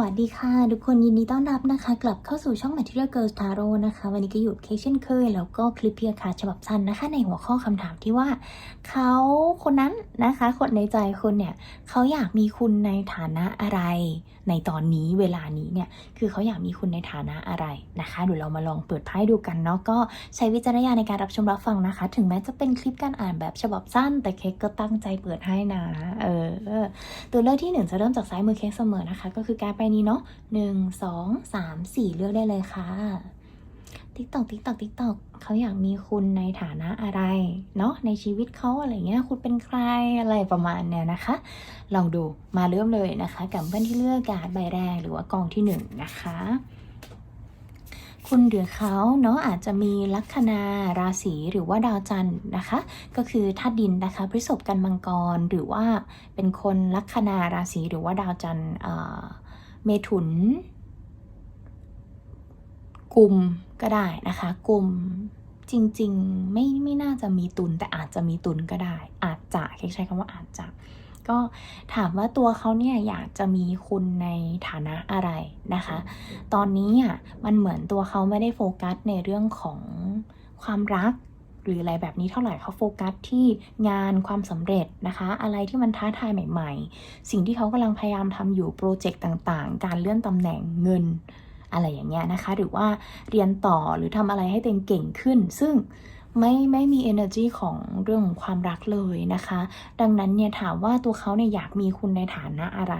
วัสดีค่ะ ทุกคนยินดีต้อนรับนะคะ กลับเข้าสู่ช่อง Material Girls Tarot นะคะ วันนี้ก็อยู่เคเช่นเคย แล้วก็คลิปเพียร์คาร์ดฉบับสั้นนะคะ ในหัวข้อคำถามที่ว่า เขาคนนั้นนะคะ คนในใจคุณเนี่ย เขาอยากมีคุณในฐานะอะไร ในตอนนี้เวลานี้เนี่ย คือเขาอยากมีคุณในฐานะอะไรนะคะเดี๋ยวเรามาลองเปิดไพ่ดูกันเนาะก็ใช้วิจารณญาณในการรับชมรับฟังนะคะ ถึงแม้จะเป็นคลิปการอ่านแบบฉบับสั้น แต่เค้กก็ตั้งใจเปิดให้นะเออตัวเลือกที่หนึ่งจะเริ่มจากซ้ายมือเค้กเสมอนะคะ ก็คือการไปนี้เนาะหนึ่งสองสามสี่เลือกได้เลยค่ะติ๊กตอกติ๊กตอกติ๊กตอกเขาอยากมีคุณในฐานะอะไร เนาะในชีวิตเขาอะไรเงี้ย คุณเป็นใครอะไรประมาณเนี้ยนะคะ ลองดูมาเริ่มเลยนะคะ กับเพื่อนที่เลือกการ์ดใบแรกหรือว่ากองที่หนึ่งนะคะ คุณหรือเขาเนาะอาจจะมีลัคนาราศีหรือว่าดาวจันทร์นะคะ ก็คือธาตุดินนะคะพฤษภกันมังกรหรือว่าเป็นคนลัคนาราศีหรือว่าดาวจันทร์อ่อ เมถุน กลุ่มก็ได้นะคะ กลุ่มจริง ๆ ไม่ไม่น่าจะมีตุน แต่อาจจะมีตุนก็ได้ อาจจะใช้คำว่าอาจจะ ก็ถามว่าตัวเขาเนี่ยอยากจะมีคุณในฐานะอะไรนะคะ ตอนนี้อะมันเหมือนตัวเขาไม่ได้โฟกัสในเรื่องของความรัก หรืออะไรแบบนี้เท่าไหร่เขาโฟกัสที่งานความสำเร็จนะคะ อะไรที่มันท้าทายใหม่ ๆ สิ่งที่เขากำลังพยายามทำอยู่โปรเจกต์ต่างๆ การเลื่อนตำแหน่งเงินอะไรอย่างเงี้ยนะคะ หรือว่าเรียนต่อหรือทำอะไรให้ตัวเองเก่งขึ้น ซึ่งไม่ไม่มี energy ของเรื่องของความรักเลยนะคะ ดังนั้นเนี่ยถามว่าตัวเขาเนี่ยอยากมีคุณในฐานะอะไร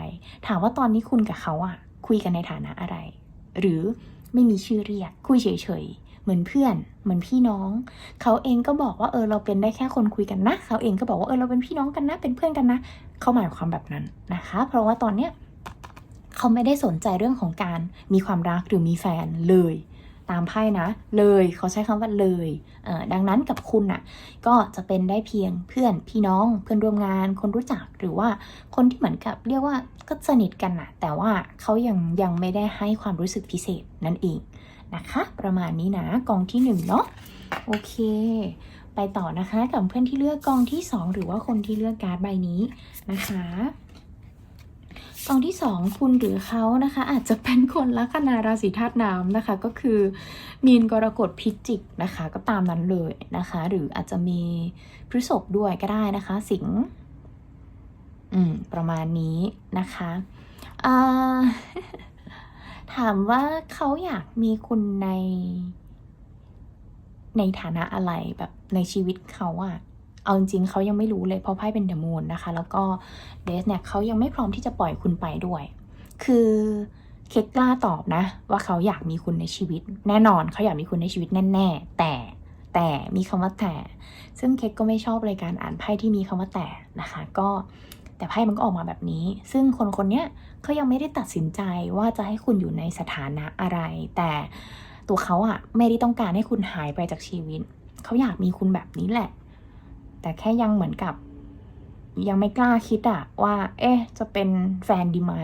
ถามว่าตอนนี้คุณกับเขาอะคุยกันในฐานะอะไร หรือไม่มีชื่อเรียกคุยเฉย เหมือนเพื่อน เหมือนพี่น้อง เขาเองก็บอกว่าเออเราเป็นได้แค่คนคุยกันนะ เขาเองก็บอกว่าเออเราเป็นพี่น้องกันนะ เป็นเพื่อนกันนะ เขาหมายความแบบนั้นนะคะ เพราะว่าตอนเนี้ยเขาไม่ได้สนใจเรื่องของการมีความรักหรือมีแฟนเลย ตามไพ่นะ เลยเขาใช้คำว่าเลยเดังนั้นกับคุณน่ะก็จะเป็นได้เพียงเพื่อนพี่น้อง เพื่อนร่วมงาน คนรู้จักหรือว่าคนที่เหมือนกับเรียกว่าก็สนิทกันนะแต่ว่าเขายังยังไม่ได้ให้ความรู้สึกพิเศษนั่นเอง นะคะ ประมาณนี้นะกองที่หนึ่งเนาะโอเค ไปต่อนะคะกับเพื่อนที่เลือกกองที่สองหรือว่าคนที่เลือกการ์ดใบนี้นะคะกองที่สองคุณหรือเขานะคะ อาจจะเป็นคนลัคนาราศีธาตุน้ำนะคะ ก็คือมีนกรกฎพิจิกนะคะ ก็ตามนั้นเลยนะคะ หรืออาจจะมีพฤษภด้วยก็ได้นะคะ สิงอืมประมาณนี้นะคะอ่า ถามว่าเขาอยากมีคุณใน ในฐานะอะไรแบบในชีวิตเขาอะเอาจริงๆเขายังไม่รู้เลยเพราะไพ่เป็นเดมูนนะคะ แล้วก็เดสเนี่ยเขายังไม่พร้อมที่จะปล่อยคุณไปด้วย คือเคกกล้าตอบนะ ว่าเขาอยากมีคุณในชีวิต แน่นอนเขาอยากมีคุณในชีวิตแน่ ๆ แต่แต่มีคำว่าแต่ ซึ่งเคกก็ไม่ชอบรายการอ่านไพ่ที่มีคำว่าแต่นะคะ ก็ แต่ไพ่มันก็ออกมาแบบนี้ ซึ่งคนคนเนี้ยเขายังไม่ได้ตัดสินใจว่าจะให้คุณอยู่ในสถานะอะไร แต่ตัวเขาอะไม่ได้ต้องการให้คุณหายไปจากชีวิต เขาอยากมีคุณแบบนี้แหละ แต่แค่ยังเหมือนกับ ยังไม่กล้าคิดอะว่า เอ๊ะ จะเป็นแฟนดีไหม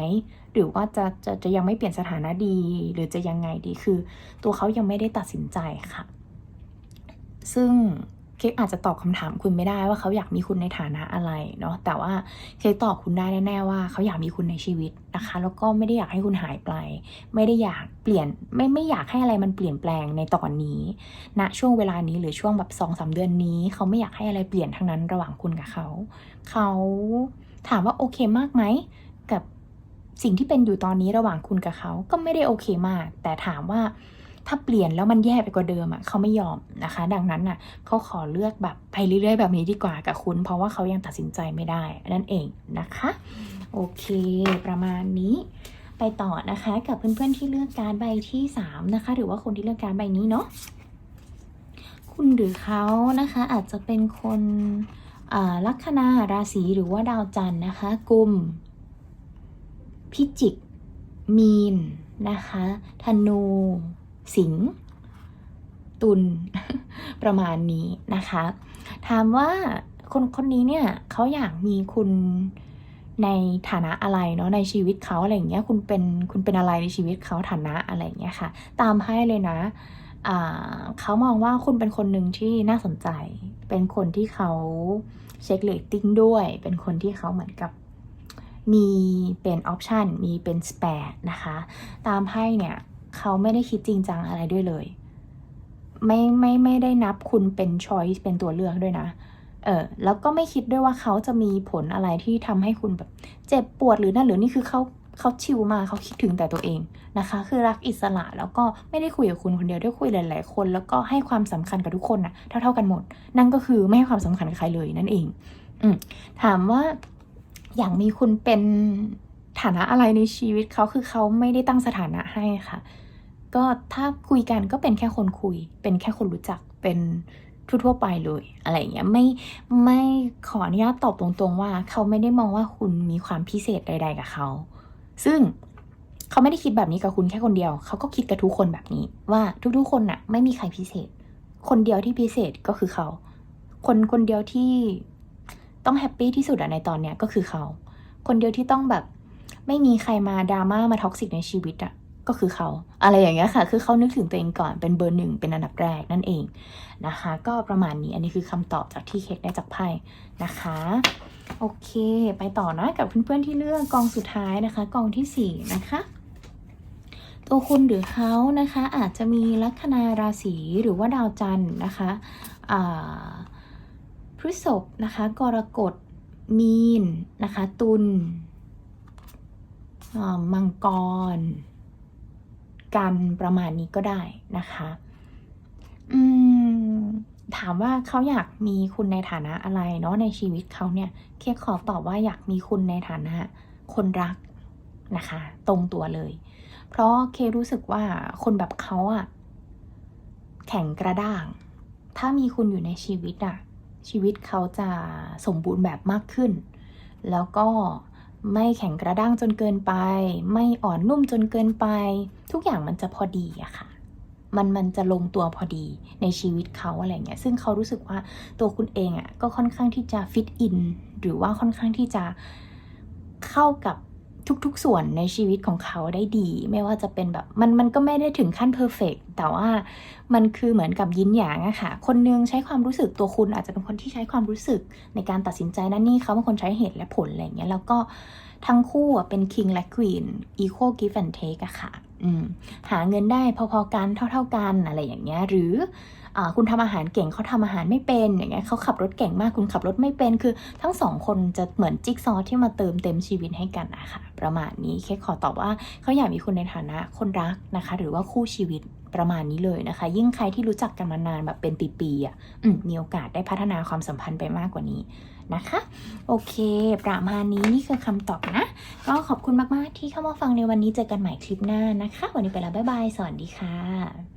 หรือว่าจะจะจะยังไม่เปลี่ยนสถานะดี หรือจะยังไงดี คือ ตัวเขายังไม่ได้ตัดสินใจค่ะ ซึ่ง เค้กอาจจะตอบคำถามคุณไม่ได้ว่าเขาอยากมีคุณในฐานะอะไรเนาะแต่ว่าเค้กตอบคุณได้แน่ๆว่าเขาอยากมีคุณในชีวิตนะคะ แล้วก็ไม่ได้อยากให้คุณหายไป ไม่ได้อยากเปลี่ยนไม่ไม่อยากให้อะไรมันเปลี่ยนแปลงในตอนนี้ณช่วงเวลานี้หรือช่วงแบบสองสาเดือนนี้ เขาไม่อยากให้อะไรเปลี่ยนทั้งนั้นระหว่างคุณกับเขา เขาถามว่าโอเคมากไหมกับสิ่งที่เป็นอยู่ตอนนี้ระหว่างคุณกับเขาก็ไม่ได้โอเคมาก แต่ถามว่า ถ้าเปลี่ยนแล้วมันแย่ไปกว่าเดิมอะเขาไม่ยอมนะคะ ดังนั้นน่ะเขาขอเลือกแบบไปเรื่อยๆแบบนี้ดีกว่ากับคุณ เพราะว่าเขายังตัดสินใจไม่ได้นั่นเองนะคะ โอเค ประมาณนี้ไปต่อนะคะ กับเพื่อนๆที่เลือกการใบที่สามนะคะ หรือว่าคนที่เลือกการใบนี้เนาะคุณหรือเขานะคะอาจจะเป็นคนลัคนาราศีหรือว่าดาวจันทร์นะคะกุม พิจิก มีนนะคะ ธนู สิงตุลประมาณนี้นะคะ ถามว่าคนคนนี้เนี่ยเขาอยากมีคุณในฐานะอะไรเนาะในชีวิตเขาอะไรอย่างเงี้ยคุณเป็นคุณเป็นอะไรในชีวิตเขาฐานะอะไรอย่างเงี้ยค่ะ ตามไพ่เลยนะเขามองว่าคุณเป็นคนหนึ่งที่น่าสนใจ เป็นคนที่เขาเช็คเลตติ้งด้วย เป็นคนที่เขาเหมือนกับมีเป็นออปชันมีเป็นสเปรนะคะ ตามไพ่เนี่ย เขาไม่ได้คิดจริงจังอะไรด้วยเลย ไม่ไม่ไม่ได้นับคุณเป็นช้อยเป็นตัวเลือกด้วยนะเออแล้วก็ไม่คิดด้วยว่าเขาจะมีผลอะไรที่ทำให้คุณแบบเจ็บปวดหรือนั่นหรือนี่คือเขาเขาชิลมาเขาคิดถึงแต่ตัวเองนะคะ คือรักอิสระแล้วก็ไม่ได้คุยกับคุณคนเดียวได้คุยหลาย ๆ คน แล้วก็ให้ความสำคัญกับทุกคนนะเท่าเท่ากันหมด นั่นก็คือไม่ให้ความสำคัญกับใครเลยนั่นเอง อืถามว่าอย่างมีคุณเป็นฐานะอะไรในชีวิตเขาคือเขาไม่ได้ตั้งสถานะให้ค่ะ ก็ถ้าคุยกันก็เป็นแค่คนคุย เป็นแค่คนรู้จักเป็นทั่วๆไปเลยอะไรอย่างเงี้ยไม่ไม่ขออนุญาตตอบตรงๆว่า เขาไม่ได้มองว่าคุณมีความพิเศษใด ๆ กับเขา ซึ่งเขาไม่ได้คิดแบบนี้กับคุณแค่คนเดียว เขาก็คิดกับทุกคนแบบนี้ ว่าทุกๆคนน่ะ ไม่มีใครพิเศษ คนเดียวที่พิเศษก็คือเขา คนคนเดียวที่ต้องแฮปปี้ที่สุดในตอนเนี้ยก็คือเขา คนเดียวที่ต้องแบบ ไม่มีใครมาดราม่ามาท็อกซิกในชีวิตอะ ก็คือเขาอะไรอย่างเงี้ยค่ะ คือเขานึกถึงตัวเองก่อนเป็นเบอร์หนึ่งเป็นอันดับแรกนั่นเองนะคะ ก็ประมาณนี้อันนี้คือคำตอบจากที่เค้กได้จากไพ่นะคะ โอเค ไปต่อนะกับเพื่อนๆที่เลือกกองสุดท้ายนะคะ กองที่สี่นะคะตัวคุณหรือเขานะคะ อาจจะมีลัคนาราศีหรือว่าดาวจันทร์นะคะพฤษภนะคะ กรกฎมีนนะคะ ตุลมังกร กันประมาณนี้ก็ได้นะคะอืมถามว่าเขาอยากมีคุณในฐานะอะไรเนาะในชีวิตเขาเนี่ยเคขอตอบว่าอยากมีคุณในฐานะคนรักนะคะ ตรงตัวเลย เพราะเครู้สึกว่าคนแบบเขาอะแข็งกระด้าง ถ้ามีคุณอยู่ในชีวิตอะชีวิตเขาจะสมบูรณ์แบบมากขึ้น แล้วก็ ไม่แข็งกระด้างจนเกินไป ไม่อ่อนนุ่มจนเกินไป ทุกอย่างมันจะพอดีอะค่ะ มันมันจะลงตัวพอดีในชีวิตเขาอะไรเงี้ยซึ่งเขารู้สึกว่าตัวคุณเองอะ่ะก็ค่อนข้างที่จะฟิตอินหรือว่าค่อนข้างที่จะเข้ากับ ทุกๆ ส่วนในชีวิตของเขาได้ดี ไม่ว่าจะเป็นแบบมันมันก็ไม่ได้ถึงขั้นเพอร์เฟกแต่ว่ามันคือเหมือนกับยินหยางอะค่ะ คนนึงใช้ความรู้สึกตัวคุณอาจจะเป็นคนที่ใช้ความรู้สึกในการตัดสินใจนั่นนี่เขาเป็นคนใช้เหตุและผลอะไรเงี้ยแล้วก็ทั้งคู่เป็น king และ queen equal give and take อะค่ะอืมหาเงินได้พอๆกันเท่า ๆกันอะไรอย่างเงี้ยหรือ คุณทำอาหารเก่งเขาทำอาหารไม่เป็นอย่างเงี้ยเขาขับรถเก่งมากคุณขับรถไม่เป็นคือทั้งสองคนจะเหมือนจิ๊กซอว์ที่มาเติมเต็มชีวิตให้กันนะคะประมาณนี้เคกขอตอบว่าเขาอยากมีคุณในฐานะคนรักนะคะ หรือว่าคู่ชีวิตประมาณนี้เลยนะคะ ยิ่งใครที่รู้จักกันมานานแบบเป็นปีๆอะมีโอกาสได้พัฒนาความสัมพันธ์ไปมากกว่านี้นะคะ โอเค ประมาณนี้นี่คือคำตอบนะ ก็ขอบคุณมาก ๆ ที่เข้ามาฟังในวันนี้เจอกันใหม่คลิปหน้านะคะ วันนี้ไปแล้ว บ๊ายบาย สวัสดีค่ะ